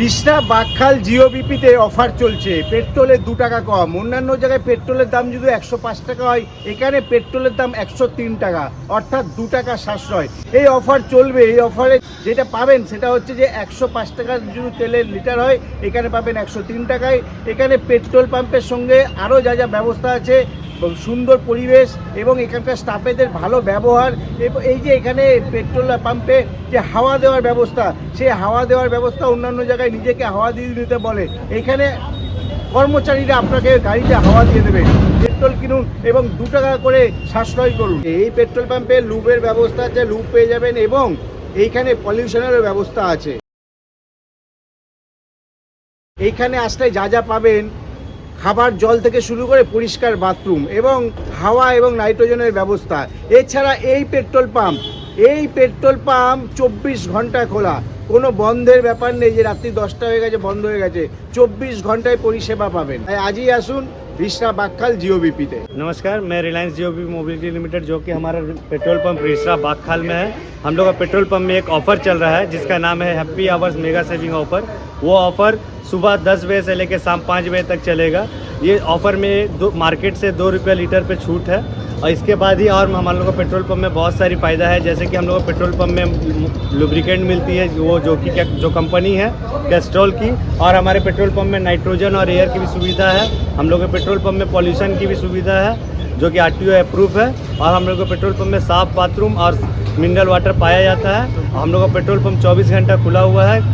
Rishra Jio বিপিতে offer চলছে। পেট্রোলের দু টাকা কম। অন্যান্য জায়গায় পেট্রোলের দাম যদি একশো পাঁচ টাকা হয়, এখানে পেট্রোলের দাম একশো তিন টাকা, অর্থাৎ দু টাকা সাশ্রয়। এই অফার চলবে। এই অফারে যেটা পাবেন সেটা হচ্ছে যে একশো পাঁচ টাকার যদি তেলের লিটার হয়, এখানে পাবেন একশো তিন টাকায়। এখানে পেট্রোল পাম্পের সঙ্গে আরও যা যা ব্যবস্থা আছে সুন্দর পরিবেশ এবং এখানকার স্টাফেদের ভালো ব্যবহার। এবং এই যে এখানে পেট্রোল পাম্পে যে হাওয়া দেওয়ার ব্যবস্থা সেই হাওয়া দেওয়ার ব্যবস্থা অন্যান্য জায়গায় নিজেকে হাওয়া দিয়ে দিতে বলে। এখানে কর্মচারীরা আপনাকে গাড়িতে হাওয়া দিয়ে দেবে। পেট্রোল কিনুন এবং দু টাকা করে সাশ্রয় করুন। এই পেট্রোল পাম্পে লুবের ব্যবস্থা আছে লুব পেয়ে যাবেন এবং এইখানে পলিউশনেরও ব্যবস্থা আছে। এইখানে আসলে যা যা পাবেন খাবার জল থেকে শুরু করে পরিষ্কার বাথরুম এবং হাওয়া এবং নাইট্রোজেনের ব্যবস্থা। এছাড়া এই পেট্রোল পাম্প, এই পেট্রোল পাম্প চব্বিশ ঘণ্টা খোলা। কোনো বন্ধের ব্যাপার নেই যে রাত্রি দশটা হয়ে গেছে বন্ধ হয়ে গেছে চব্বিশ ঘন্টায় পরিষেবা পাবেন তাই আজই আসুন রিসরা বাক্কাল জিও বিপিতে नमस्कार मैं Reliance Jio B mobility limited जो कि हमारा पेट्रोल पंप रिसरा बागखाल में है हम लोग का पेट्रोल पंप में एक ऑफर चल रहा है जिसका नाम है happy hours mega saving offer वो ऑफर सुबह 10 बजे से लेकर शाम 5 बजे तक चलेगा ये ऑफर में दो मार्केट से दो रुपये लीटर पे छूट है और इसके बाद ही और हम लोग को पेट्रोल पंप में बहुत सारी फ़ायदा है जैसे कि हम लोग को पेट्रोल पंप में लुब्रिकेंट मिलती है वो जो कि जो कंपनी है कैस्ट्रोल की, और हमारे पेट्रोल पंप में नाइट्रोजन और एयर की भी सुविधा है। हम लोग के पेट्रोल पंप में पॉल्यूशन की भी सुविधा है, जो कि आर अप्रूव है, और हम लोग के पेट्रोल पंप में साफ़ बाथरूम और मिनरल वाटर पाया जाता है। हम लोग का पेट्रोल पंप 24 घंटा खुला हुआ है।